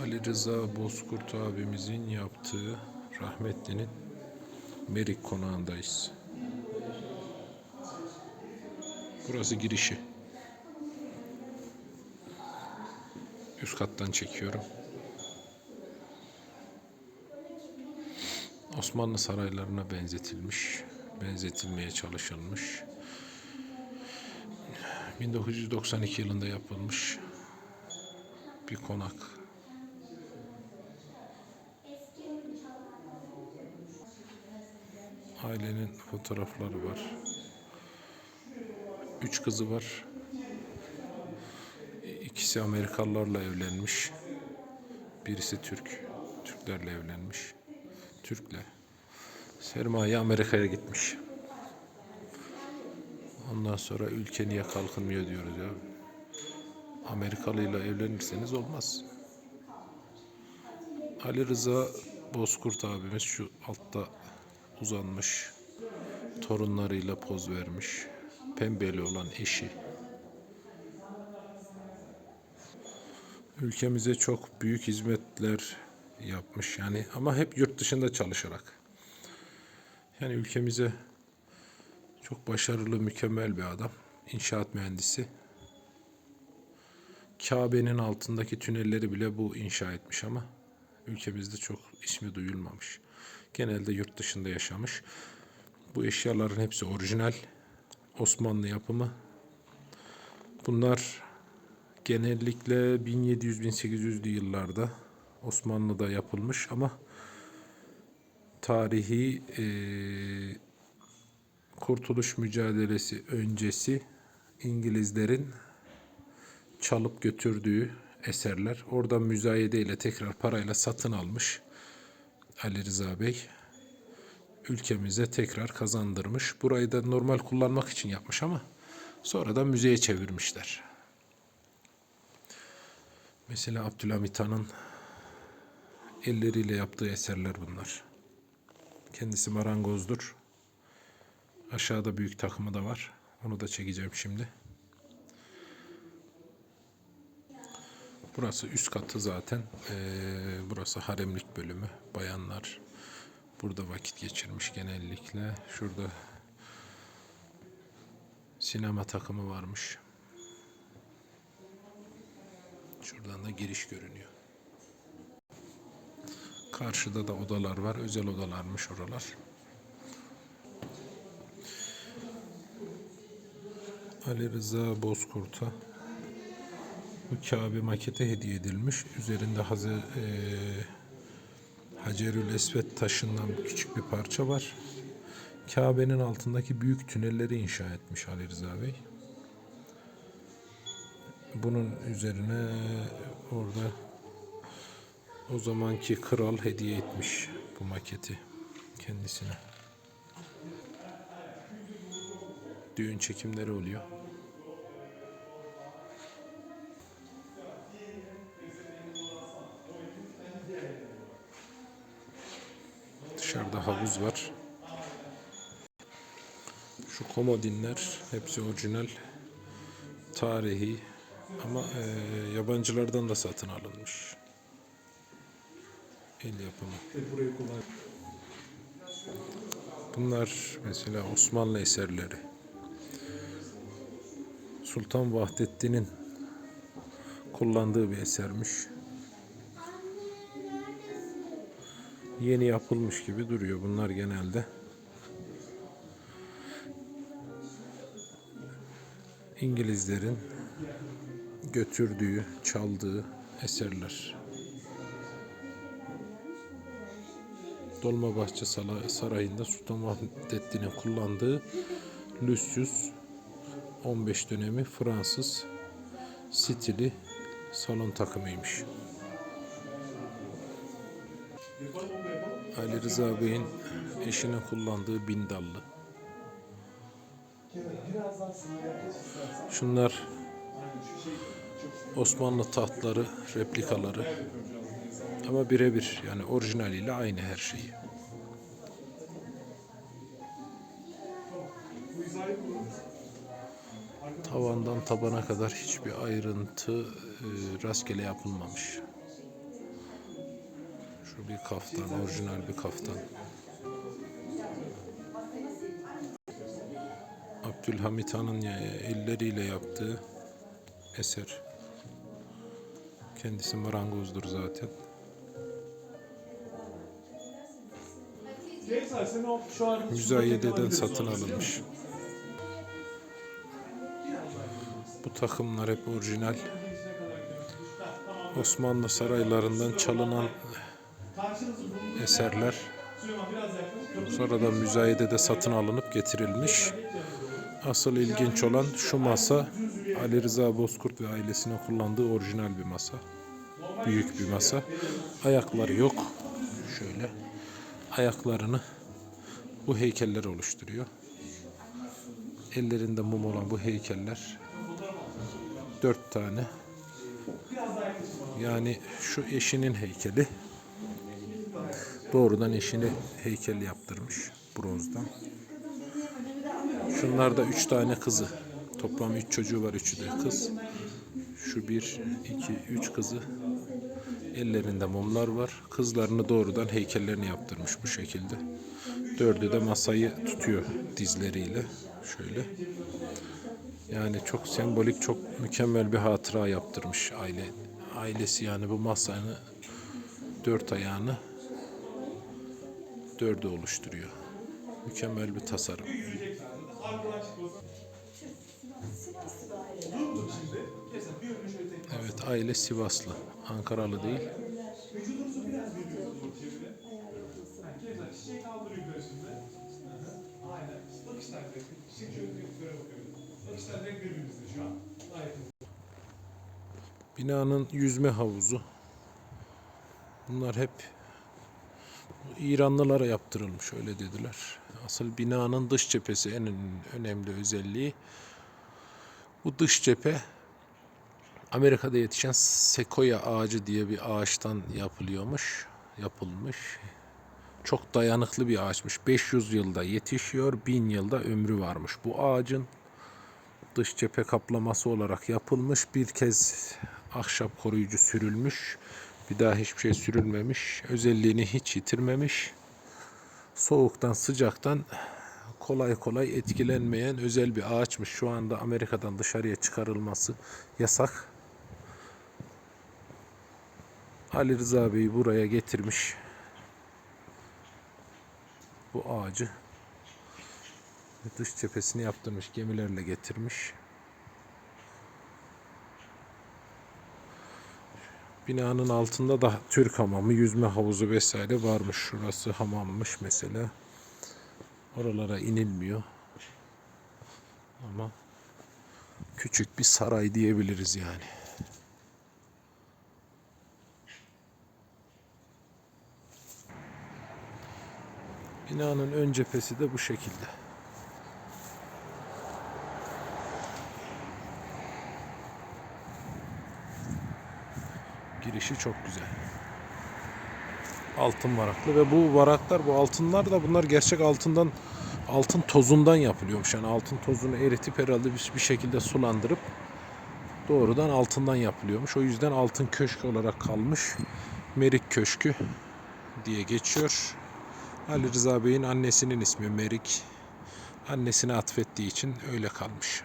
Ali Rıza Bozkurt abimizin yaptığı rahmetlinin Merik konağındayız. Burası girişi. Üst kattan çekiyorum. Osmanlı saraylarına benzetilmiş, benzetilmeye çalışılmış. 1992 yılında yapılmış bir konak. Ailenin fotoğrafları var. Üç kızı var. İkisi Amerikalılarla evlenmiş. Birisi Türk. Türklerle evlenmiş. Türk'le. Sermaye Amerika'ya gitmiş. Ondan sonra ülke niye kalkınmıyor diyoruz ya. Amerikalıyla evlenirseniz olmaz. Ali Rıza Bozkurt abimiz şu altta uzanmış. Torunlarıyla poz vermiş. Pembeli olan eşi. Ülkemize çok büyük hizmetler yapmış yani ama hep yurt dışında çalışarak. Yani ülkemize çok başarılı, mükemmel bir adam. İnşaat mühendisi. Kabe'nin altındaki tünelleri bile bu inşa etmiş ama ülkemizde çok ismi duyulmamış. Genelde yurt dışında yaşamış. Bu eşyaların hepsi orijinal. Osmanlı yapımı. Bunlar genellikle 1700-1800'lü yıllarda Osmanlı'da yapılmış ama tarihi eee Kurtuluş mücadelesi öncesi İngilizlerin çalıp götürdüğü eserler. Oradan müzayede ile tekrar parayla satın almış Ali Rıza Bey. Ülkemize tekrar kazandırmış. Burayı da normal kullanmak için yapmış ama sonradan müzeye çevirmişler. Mesela Abdülhamit Han'ın elleriyle yaptığı eserler bunlar. Kendisi marangozdur. Aşağıda büyük takımı da var. Onu da çekeceğim şimdi. Burası üst katı zaten. Ee, burası haremlik bölümü. Bayanlar burada vakit geçirmiş genellikle. Şurada sinema takımı varmış. Şuradan da giriş görünüyor. Karşıda da odalar var. Özel odalarmış oralar. Ali Rıza Bozkurt'a bu Kabe maketi hediye edilmiş. Üzerinde Hazır e, Hacerül Esved taşından küçük bir parça var. Kabe'nin altındaki büyük tünelleri inşa etmiş Ali Rıza Bey. Bunun üzerine orada o zamanki kral hediye etmiş bu maketi kendisine. Düğün çekimleri oluyor. Havuz var. Şu komodinler hepsi orijinal. Tarihi ama e, yabancılardan da satın alınmış. El yapımı. Bunlar mesela Osmanlı eserleri. Sultan Vahdettin'in kullandığı bir esermiş. Yeni yapılmış gibi duruyor bunlar genelde. İngilizlerin götürdüğü, çaldığı eserler. Dolmabahçe Sarayı'nda Sultan Vahdettin'in kullandığı Lucius 15 dönemi Fransız stili salon takımıymış. Ali Rıza Bey'in eşinin kullandığı bindallı. Şunlar Osmanlı tahtları, replikaları. Ama birebir yani orijinaliyle aynı her şeyi. Tavandan tabana kadar hiçbir ayrıntı e, rastgele yapılmamış. Şu bir kaftan, orijinal bir kaftan. Abdülhamit Han'ın elleriyle yaptığı eser. Kendisi marangozdur zaten. Müzayededen satın alınmış. Bu takımlar hep orijinal. Osmanlı saraylarından çalınan eserler sonradan müzayedede satın alınıp getirilmiş. Asıl ilginç olan şu masa Ali Rıza Bozkurt ve ailesinin kullandığı orijinal bir masa. Büyük bir masa. Ayakları yok. Şöyle. Ayaklarını bu heykeller oluşturuyor. Ellerinde mum olan bu heykeller dört tane. Yani şu eşinin heykeli. Doğrudan eşine heykel yaptırmış bronzdan. Şunlar da üç tane kızı. Toplam üç çocuğu var, üçü de kız. Şu bir, iki, üç kızı. Ellerinde mumlar var. Kızlarını doğrudan heykellerini yaptırmış bu şekilde. Dördü de masayı tutuyor dizleriyle. Şöyle. Yani çok sembolik, çok mükemmel bir hatıra yaptırmış aile. Ailesi yani bu masanı dört ayağını dördü oluşturuyor. Mükemmel bir tasarım. Evet aile Sivaslı. Ankaralı değil. Binanın yüzme havuzu. Bunlar hep İranlılara yaptırılmış öyle dediler. Asıl binanın dış cephesi en önemli özelliği. Bu dış cephe Amerika'da yetişen sekoya ağacı diye bir ağaçtan yapılıyormuş, yapılmış. Çok dayanıklı bir ağaçmış. 500 yılda yetişiyor, 1000 yılda ömrü varmış. Bu ağacın dış cephe kaplaması olarak yapılmış. Bir kez ahşap koruyucu sürülmüş. Bir daha hiçbir şey sürülmemiş. Özelliğini hiç yitirmemiş. Soğuktan, sıcaktan kolay kolay etkilenmeyen özel bir ağaçmış. Şu anda Amerika'dan dışarıya çıkarılması yasak. Ali Rıza Bey buraya getirmiş bu ağacı. Dış cephesini yaptırmış, gemilerle getirmiş. Binanın altında da Türk hamamı, yüzme havuzu vesaire varmış. Şurası hamammış mesela. Oralara inilmiyor. Ama küçük bir saray diyebiliriz yani. Binanın ön cephesi de bu şekilde. Girişi çok güzel. Altın varaklı ve bu varaklar, bu altınlar da bunlar gerçek altından, altın tozundan yapılıyormuş. Yani altın tozunu eritip herhalde bir, bir şekilde sulandırıp doğrudan altından yapılıyormuş. O yüzden altın köşk olarak kalmış. Merik Köşkü diye geçiyor. Ali Rıza Bey'in annesinin ismi Merik. Annesine atfettiği için öyle kalmış.